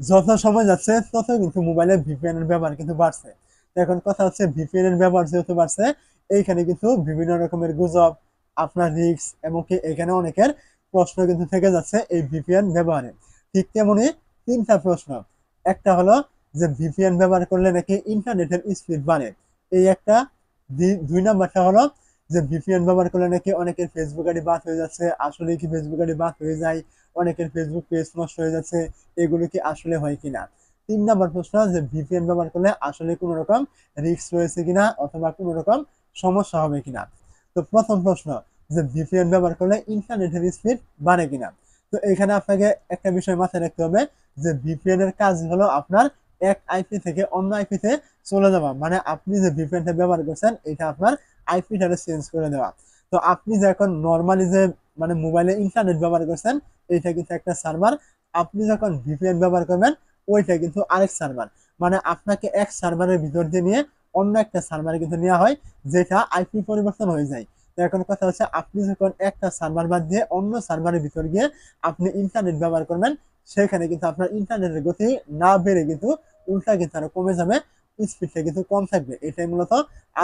যত সময় যাচ্ছে তত কিন্তু মোবাইলে ভিপিএন এর ব্যবহার কিন্তু বাড়ছে। এখন কথা হচ্ছে ভিপিএন এর ব্যবহার যেহেতু বাড়ছে, এইখানে কিন্তু বিভিন্ন রকমের গুজব, আপনার রিস্ক এমনকি এখানে অনেকের প্রশ্ন কিন্তু থেকে যাচ্ছে এই ভিপিএন ব্যবহারে। ঠিক তেমনি তিনটা প্রশ্ন। একটা হলো যে ভিপিএন ব্যবহার করলে নাকি ইন্টারনেটের স্পিড বাড়ে? এই একটা। দুই নাম্বারটা হলো যে ভিপিএন ব্যবহার করলে নাকি অনেকের ফেসবুক আইডি বাদ হয়ে যাচ্ছে আসলে কি ফেসবুক আইডি বাদ হয়ে যায়? অনেকের ফেসবুক পেজ নষ্ট হয়ে যাচ্ছে, এগুলো কি আসলে হয় কিনা? তিন নম্বর প্রশ্ন, যে ভিপিএন ব্যবহার করলে আসলে কোনো রকম রিস্ক রয়েছে কিনা অথবা কোনো রকম সমস্যা হবে কিনা? তো প্রথম প্রশ্ন, যে ভিপিএন ব্যবহার করলে ইন্টারনেটের স্পিড বাড়ে কিনা? তো এখানে আপনাকে একটা বিষয় মাথায় রাখতে হবে, যে ভিপিএন এর কাজ হলো আপনার এক আইপি থেকে অন্য আইপিতে চলে যাওয়া মানে আপনি যে ভিপিএনটা ব্যবহার করছেন, এটা আপনার আইপিটারে চেঞ্জ করে দেওয়া। তো আপনি যে এখন নর্মালি যে মানে মোবাইলে ইন্টারনেট ব্যবহার করছেন এটা কিন্তু একটা সার্ভার আপনি যখন ভিপিএন ব্যবহার করবেন, ওইটা কিন্তু আরেক সার্ভার মানে আপনাকে এক সার্ভারের ভিতর দিয়ে নিয়ে অন্য একটা সার্ভারে কিন্তু নেওয়া হয়, যেটা আইপি পরিবর্তন হয়ে যায়। তো এখন কথা হচ্ছে, আপনি যখন একটা সার্ভার বাদ দিয়ে অন্য সার্ভারের ভিতর গিয়ে আপনি ইন্টারনেট ব্যবহার করবেন, সেখানে কিন্তু আপনার ইন্টারনেটের গতি না বেড়ে কিন্তু উল্টা কিন্তু আরও কমে যাবে। স্পিডটা কিন্তু কম থাকবে। এটাই মূলত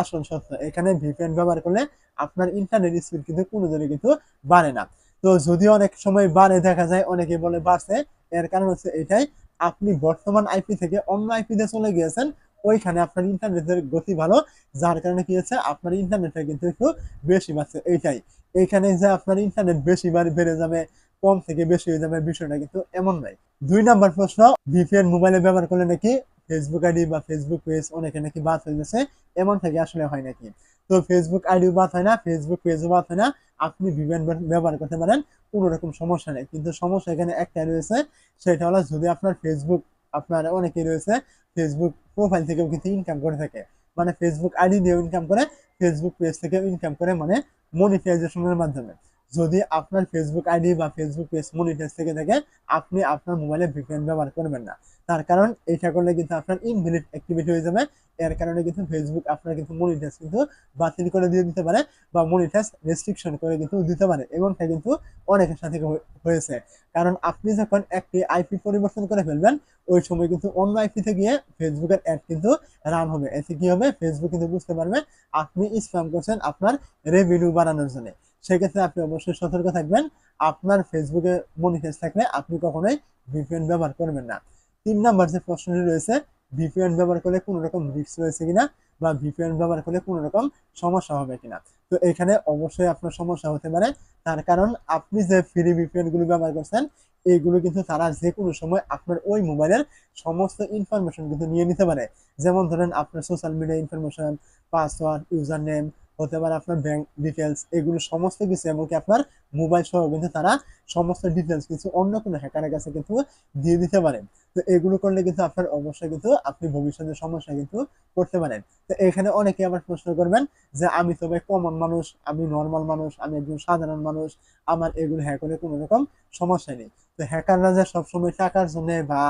আসল সত্য। এখানে ভিপিএন ব্যবহার করলে আপনার ইন্টারনেট স্পিড কিন্তু কোনো দিনে কিন্তু বাড়ে না। তো যদিও অনেক সময় বাড়ে, দেখা যায় অনেকে বলে বাড়ছে, এর কারণ হচ্ছে এটাই। আপনি বর্তমান আইপি থেকে অন্য আইপিতে চলে গিয়েছেন, ওইখানে আপনার ইন্টারনেটের গতি ভালো। যার কারণে কি হচ্ছে, আপনার ইন্টারনেটটা কিন্তু একটু বেশি বাড়ছে এইটাই এইখানে যে আপনার ইন্টারনেট বেশি বার বেড়ে যাবে, কম থেকে বেশি হয়ে যাবে, বিষয়টা কিন্তু এমন নয়। দুই নাম্বার প্রশ্ন ভিপিএন মোবাইলে ব্যবহার করলে নাকি ফেসবুক আইডি বা ফেসবুক পেজ অনেকে নাকি বাদ হয়ে গেছে, এমন থেকে আসলে হয় নাকি? তো ফেসবুক আইডিও বাদ হয় না ফেসবুক পেজও বাদ হয় না, আপনি ভিপিএন ব্যবহার করতে পারেন, কোনো রকম সমস্যা নেই। কিন্তু সমস্যা এখানে একটাই রয়েছে, সেটা হলো যদি আপনার ফেসবুক আপনার অনেকেই রয়েছে ফেসবুক প্রোফাইল থেকেও কিন্তু ইনকাম করে থাকে। মানে ফেসবুক আইডি দিয়েও ইনকাম করে ফেসবুক পেজ থেকেও ইনকাম করে মানে মনিটাইজেশনের মাধ্যমে। যদি আপনার ফেসবুক আইডি বা ফেসবুক পেজ মনিটাইজ থেকে থাকে, আপনি আপনার মোবাইলে ভিপিএন ব্যবহার করবেন না। তার কারণ এটা করলে কিন্তু আপনার ইনভ্যালিড অ্যাক্টিভিটি হয়ে যাবে। এর কারণে কিন্তু ফেসবুক আপনার কিন্তু মনিটাইজ কিন্তু বাতিল করে দিয়ে দিতে পারে বা মনিটাইজ রেস্ট্রিকশন করে কিন্তু দিতে পারে এমনটা কিন্তু অনেকের সাথে হয়েছে। কারণ আপনি যখন একটি আইপি পরিবর্তন করে ফেলবেন, ওই সময় কিন্তু অন্য আইপিতে গিয়ে ফেসবুকের অ্যাড কিন্তু রান হবে। এতে কি হবে? ফেসবুক কিন্তু বুঝতে পারবে আপনি স্প্যাম করছেন আপনার রেভিনিউ বাড়ানোর জন্য। সেক্ষেত্রে আপনি অবশ্যই সতর্ক থাকবেন। আপনার ফেসবুকে মনিটাইজ থাকলে আপনি কখনোই ভিপিএন ব্যবহার করবেন না। তিন নাম্বার যে প্রশ্নটি রয়েছে ভিপিএন ব্যবহার করলে কোনো রকম রিস্ক রয়েছে কিনা বা ভিপিএন ব্যবহার করলে কোনো রকম সমস্যা হবে কিনা? তো এখানে অবশ্যই আপনার সমস্যা হতে পারে। তার কারণ আপনি যে ফ্রি ভিপিএনগুলো ব্যবহার করছেন এইগুলো কিন্তু তারা যে কোনো সময় আপনার ওই মোবাইলের সমস্ত ইনফরমেশন কিন্তু নিয়ে নিতে পারে। যেমন ধরেন আপনার social media information password user name হতে পারে আপনার ব্যাংক ডিটেলস এগুলো সমস্ত কিছু, এমনকি আপনার মোবাইল সহ কিন্তু তারা সমস্ত ডিটেলস কিছু অন্য কোনো হ্যাকারের কাছে কিন্তু দিয়ে দিতে পারেন তো এগুলো করলে কিন্তু আপনার অবশ্যই কিন্তু আপনি ভবিষ্যতে সমস্যা কিন্তু করতে পারেন। তো এখানে অনেকে আবার প্রশ্ন করবেন যে, আমি তো ভাই কমন মানুষ, আমি নর্মাল মানুষ, আমি একজন সাধারণ মানুষ, আমার এগুলো হ্যাক করে কোনো রকম সমস্যা নেই। তো হ্যাকাররা যে সবসময় টাকার জন্য বা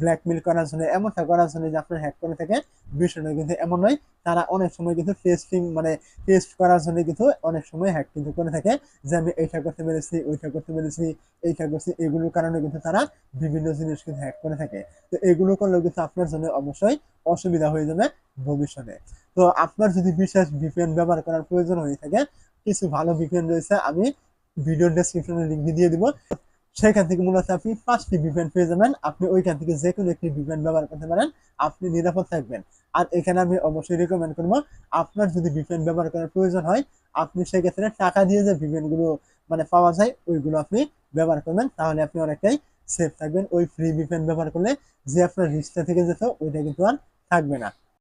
ব্ল্যাকমেল করার জন্য, এমনটা করার জন্য যে আপনার হ্যাক করে থাকে বিষয়টা কিন্তু এমন নয়, তারা অনেক সময় কিন্তু টেস্টিং মানে টেস্ট করার জন্য কিন্তু অনেক সময় হ্যাক কিন্তু করে থাকে যে আমি এইটা করতে পেরেছি, ওইটা করতে পেরেছি, এইটা করছি, এগুলোর কারণে কিন্তু তারা বিভিন্ন জিনিস কিন্তু হ্যাক করে থাকে। তো এগুলো করলেও কিন্তু আপনার জন্য অবশ্যই অসুবিধা হয়ে যাবে ভবিষ্যতে। তো আপনার যদি বিশেষ ভিপিএন ব্যবহার করার প্রয়োজন হয়ে থাকে, কিছু ভালো ভিপিএন রয়েছে, আমি ভিডিও ডেসক্রিপশনে লিঙ্ক দিয়ে দিব। সেখান থেকে মূলত আপনি পাঁচটি ভিপিএন পেয়ে যাবেন। আপনি ওইখান থেকে যে কোনো একটি ভিপিএন ব্যবহার করতে পারেন। আপনি নিরাপদ থাকবেন। আর এখানে আমি অবশ্যই রেকমেন্ড করব, আপনার যদি ভিপিএন ব্যবহার করার প্রয়োজন হয়, আপনি সেক্ষেত্রে টাকা দিয়ে যে ভিপিএন মানে পাওয়া যায়, ওইগুলো আপনি ব্যবহার করবেন। তাহলে আপনি অনেকটাই সেফ থাকবেন। ওই ফ্রি ভিপিএন ব্যবহার করলে যে আপনার রিস্কটা থেকে যেত, ওইটা কিন্তু আর থাকবে না।